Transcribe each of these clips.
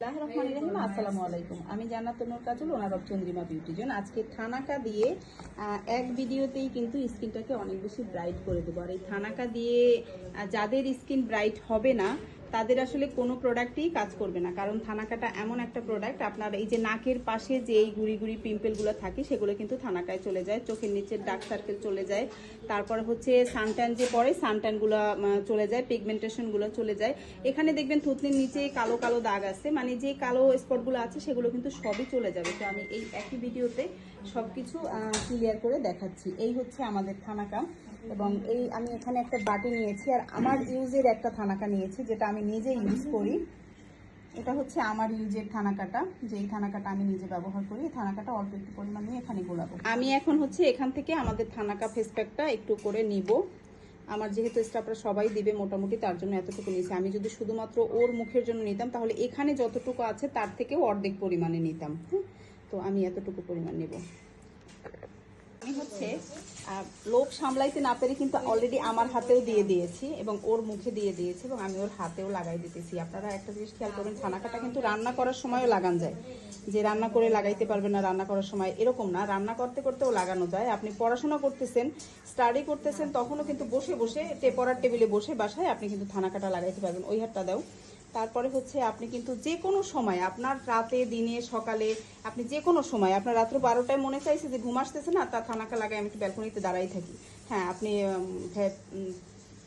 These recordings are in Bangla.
রহিম আসসালামু আলাইকুম। আমি কাজল ওনার অফ চন্দ্রিমা বিউটিজন আজকে থানাকা দিয়ে এক ভিডিওতেই কিন্তু স্কিনটাকে অনেক বেশি ব্রাইট করে দেবো। আর এই থানাকা দিয়ে যাদের স্কিন ব্রাইট হবে না তাদের আসলে কোনো প্রোডাক্টই কাজ করবে না। কারণ থানাকাটা এমন একটা প্রোডাক্ট আপনার এই যে নাকের পাশে যে এই গুড়ি গুড়ি পিম্পলগুলো থাকে, সেগুলো কিন্তু থানাকায় চলে যায়, চোখের নিচের ডার্ক সার্কেল চলে যায়। তারপর হচ্ছে সানট্যান যে পরে সানট্যানগুলো চলে যায় পিগমেন্টেশনগুলো চলে যায়। এখানে দেখবেন থুতনির নিচে কালো কালো দাগ আছে মানে যে কালো স্পটগুলো আছে, সেগুলো কিন্তু সবই চলে যাবে। তো আমি এই একই ভিডিওতে সব কিছু ক্লিয়ার করে দেখাচ্ছি। এই হচ্ছে আমাদের থানাকা এবং এই আমি এখানে একটা বাটি নিয়েছি আর আমার ইউজের একটা থানাকা নিয়েছি, যেটা আমি নিজে ইউজ করি। এটা হচ্ছে আমার ইউজের থানাকাটা যে থানাকাটা আমি নিজে ব্যবহার করি। এই থানাকাটা অল্প একটু পরিমাণ নিয়ে এখানে গোলাবো। আমি এখন হচ্ছে এখান থেকে আমাদের থানাকা ফেস প্যাকটা একটু করে নিব। আমার যেহেতু স্টাফরা সবাই দিবে মোটামুটি, তার জন্য এতটুকু নিয়েছি। আমি যদি শুধুমাত্র ওর মুখের জন্য নিতাম, তাহলে এখানে যতটুকু আছে, তার থেকেও অর্ধেক পরিমাণে নিতাম। হ্যাঁ তো আমি এতটুকু পরিমাণ নেব। আমি হচ্ছে লোভ সামলাইতে না পেরে কিন্তু অলরেডি আমার হাতেও দিয়ে দিয়েছি এবং ওর মুখে দিয়ে দিয়েছি এবং আমি ওর হাতেও লাগাই দিতেছি। আপনারা একটা জিনিস খেয়াল করবেন ছানাকাটা কিন্তু রান্না করার সময়ও লাগান যায়। যে রান্না করে লাগাইতে পারবেন না রান্না করার সময়, এরকম না। রান্না করতে করতেও লাগানো যায়। আপনি পড়াশোনা করতেছেন স্টাডি করতেছেন, তখনও কিন্তু বসে বসে পড়ার টেবিলে বসে বাসায় আপনি কিন্তু থানাকাটা লাগাইতে পারবেন। ওই হাতটা দাও। তারপরে হচ্ছে আপনি কিন্তু যে কোনো সময়, আপনার রাতে, দিনে, সকালে, আপনি যে কোনো সময়, আপনার রাত্র বারোটায় মনে চাইছে যে ঘুম আসতেছে না, তা থানাকা লাগায় আমি একটু ব্যালকনিতে দাঁড়াই থাকি। হ্যাঁ আপনি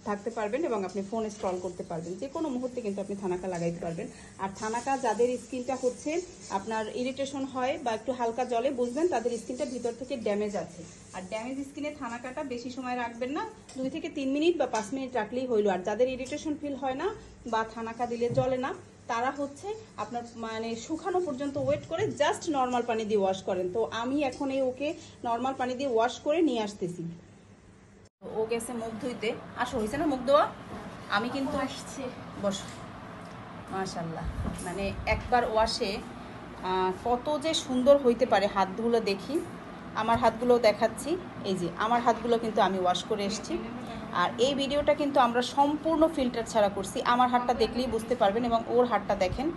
থাকতে পারবেন এবং আপনি ফোন স্ক্রল করতে পারবেন। যে কোনো মুহূর্তে কিন্তু আপনি থানাকা লাগাইতে পারবেন। আর থানাকা যাদের স্কিনটা হচ্ছে, আপনার ইরিটেশন হয় বা একটু হালকা জলে, বুঝবেন তাদের স্কিনটা ভিতর থেকে ড্যামেজ আছে। আর ড্যামেজ স্কিনে থানাকাটা বেশি সময় রাখবেন না। দুই থেকে তিন মিনিট বা পাঁচ মিনিট রাখলেই হইল। আর যাদের ইরিটেশন ফিল হয় না বা থানাকা দিলে চলে না, তারা হচ্ছে আপনার মানে শুকানো পর্যন্ত ওয়েট করে জাস্ট নর্মাল পানি দিয়ে ওয়াশ করেন। তো আমি এখন এই ওকে নর্মাল পানি দিয়ে ওয়াশ করে নিয়ে আসতেছি। ও গেছে মুখ ধুইতে। আসো হয়েছে না মুখ ধোয়া? আমি কিন্তু আসছি। বস। মাশাল্লাহ মানে একবার ওয়াশে কত যে সুন্দর হইতে পারে হাতগুলো দেখি। আমার হাতগুলো দেখাচ্ছি। এই যে আমার হাতগুলো কিন্তু আমি ওয়াশ করে এসেছি। আর এই ভিডিওটা কিন্তু আমরা সম্পূর্ণ ফিল্টার ছাড়া করছি। আমার হাতটা দেখলেই বুঝতে পারবেন এবং ওর হাতটা দেখেন।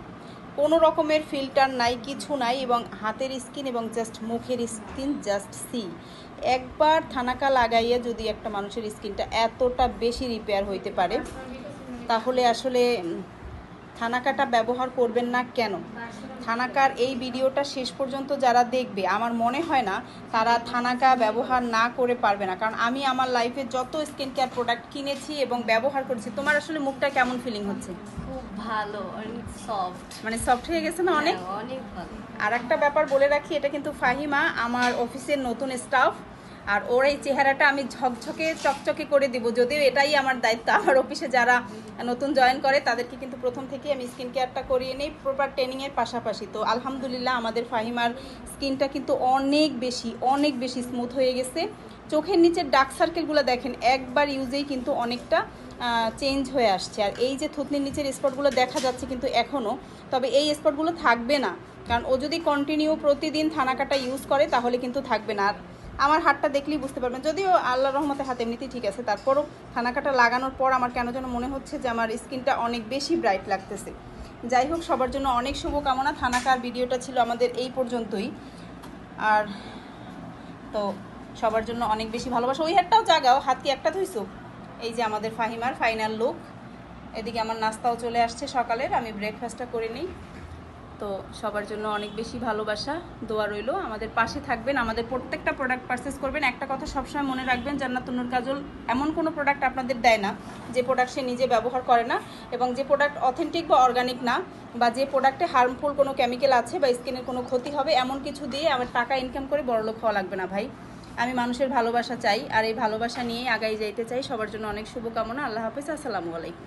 কোনো রকমের ফিল্টার নাই, কিছু নাই এবং হাতের স্কিন এবং জাস্ট মুখের স্কিন জাস্ট সি একবার থানাকা লাগাইয়ে যদি একটা মানুষের স্কিনটা এতটা বেশি রিপেয়ার হইতে পারে, তাহলে আসলে থানাকাটা ব্যবহার করবেন না কেন? থানাকার এই ভিডিওটা শেষ পর্যন্ত যারা দেখবে আমার মনে হয় না তারা থানাকা ব্যবহার না করে পারবে না। কারণ আমি আমার লাইফে যত স্কিন কেয়ার প্রোডাক্ট কিনেছি এবং ব্যবহার করেছি তোমার আসলে মুখটা কেমন ফিলিং হচ্ছে? খুব ভালো অনেক সফট মানে সফট হয়ে গেছে না অনেক? অনেক ভালো। আর একটা ব্যাপার বলে রাখি এটা কিন্তু ফাহিমা আমার অফিসের নতুন স্টাফ আর ওর এই চেহারাটা আমি ঝকঝকে, চকচকে করে দিব। যদিও এটাই আমার দায়িত্ব। আমার অফিসে যারা নতুন জয়েন করে, তাদেরকে কিন্তু প্রথম থেকে আমি স্কিন কেয়ারটা করিয়ে নিই প্রপার ট্রেনিংয়ের পাশাপাশি। তো আলহামদুলিল্লাহ আমাদের ফাহিমার স্কিনটা কিন্তু অনেক বেশি অনেক বেশি স্মুথ হয়ে গেছে। চোখের নিচের ডার্ক সার্কেলগুলো দেখেন, একবার ইউজেই কিন্তু অনেকটা চেঞ্জ হয়ে আসছে। আর এই যে থুতনির নিচের স্পটগুলো দেখা যাচ্ছে কিন্তু এখনও তবে এই স্পটগুলো থাকবে না। কারণ ও যদি কন্টিনিউ প্রতিদিন থানাকাটা ইউজ করে, তাহলে কিন্তু থাকবে না। আর আমার হাতটা দেখলেই বুঝতে পারবেন। যদিও আল্লাহ রহমতে হাত এমনিতেই ঠিক আছে, তারপরও থানাকাটা লাগানোর পর আমার কেন যেন মনে হচ্ছে যে আমার স্কিনটা অনেক বেশি ব্রাইট লাগতেছে। যাই হোক, সবার জন্য অনেক শুভকামনা। থানাকার ভিডিওটা ছিল আমাদের এই পর্যন্তই। আর তো সবার জন্য অনেক বেশি ভালোবাসা। ওই হাতটাও জাগাও, হাত কি একটা ধুইছো? এই যে আমাদের ফাহিমার ফাইনাল লুক এদিকে আমার নাস্তাও চলে আসছে সকালের, আমি ব্রেকফাস্টটা করে নিই। তো সবার জন্য অনেক বেশি ভালোবাসা, দোয়া রইল। আমাদের পাশে থাকবেন, আমাদের প্রত্যেকটা প্রোডাক্ট পারচেস করবেন। একটা কথা সবসময় মনে রাখবেন জান্নাতুনুর কাজল এমন কোনো প্রোডাক্ট আপনাদের দেয় না, যে প্রোডাক্ট সে নিজে ব্যবহার করে না এবং যে প্রোডাক্ট অথেন্টিক বা অর্গানিক না বা যে প্রোডাক্টে হার্মফুল কোনো কেমিক্যাল আছে বা স্কিনের কোনো ক্ষতি হবে, এমন কিছু দিয়ে আমার টাকা ইনকাম করে বড়লোক হওয়া লাগবে না ভাই। আমি মানুষের ভালোবাসা চাই আর এই ভালোবাসা নিয়ে আগাই যাইতে চাই। সবার জন্য অনেক শুভকামনা। আল্লাহ হাফিজ। আসসালামু আলাইকুম।